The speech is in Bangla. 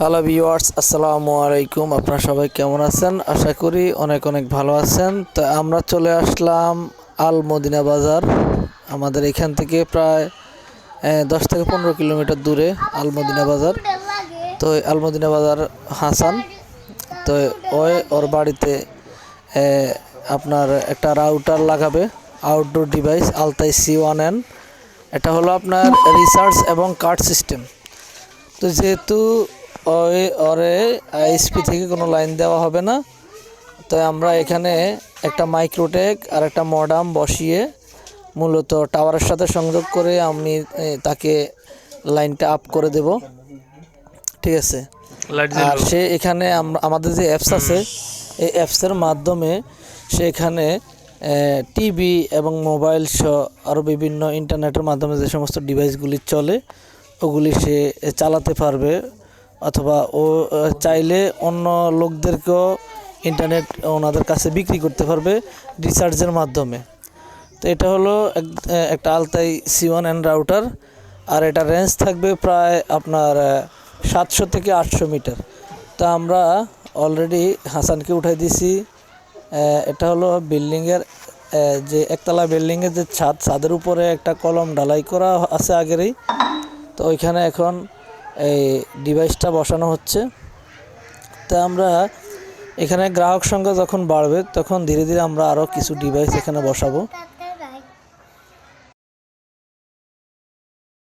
হ্যালো ভিউয়ার্স আসসালামু আলাইকুম আপনারা সবাই কেমন আছেন আশা করি অনেক অনেক ভালো আছেন তো আমরা চলে আসলাম আল মদিনা বাজার আমাদের এখান থেকে প্রায় দশ থেকে পনেরো কিলোমিটার দূরে আল মদিনা বাজার তো আল মদিনা বাজার হাসান তো ওই ওর বাড়িতে আপনার একটা রাউটার লাগাবে outdoor device Altai C one N এটা হলো আপনার রিসার্চ এবং কার্ড সিস্টেম তো যেহেতু ওই ওরে আইএসপি থেকে কোনো লাইন দেওয়া হবে না। তো আমরা এখানে একটা মাইক্রোটেক আর একটা মডাম বসিয়ে মূলত টাওয়ারের সাথে সংযোগ করে আমি তাকে লাইনটা আপ করে দেব। ঠিক আছে? আর সে এখানে আম- আমাদের যে অ্যাপস আছে এই অ্যাপসের মাধ্যমে সে এখানে টিভি এবং মোবাইল সহ আরও বিভিন্ন ইন্টারনেটের মাধ্যমে যে সমস্ত ডিভাইসগুলি চলে ওগুলি সে চালাতে পারবে। অথবা ও চাইলে অন্য লোকদেরকেও ইন্টারনেট ওনাদের কাছে বিক্রি করতে পারবে রিচার্জের মাধ্যমে। তো এটা হলো এক- একটা Altai C one and router আর এটা রেঞ্জ থাকবে প্রায় আপনার সাতশো থেকে আটশো মিটার। তো আমরা অলরেডি হাসানকে উঠাই দিছি এটা হলো বিল্ডিংয়ের যে একতলা বিল্ডিংয়ের যে ছাদ, ছাদের উপরে একটা কলম ঢালাই করা আছে আগেরই। তো ওইখানে এখন এই ডিভাইসটা বসানো হচ্ছে। তা আমরা এখানে গ্রাহক সংখ্যা যখন বাড়বে, তখন ধীরে ধীরে আমরা আরও কিছু ডিভাইস এখানে বসাবো।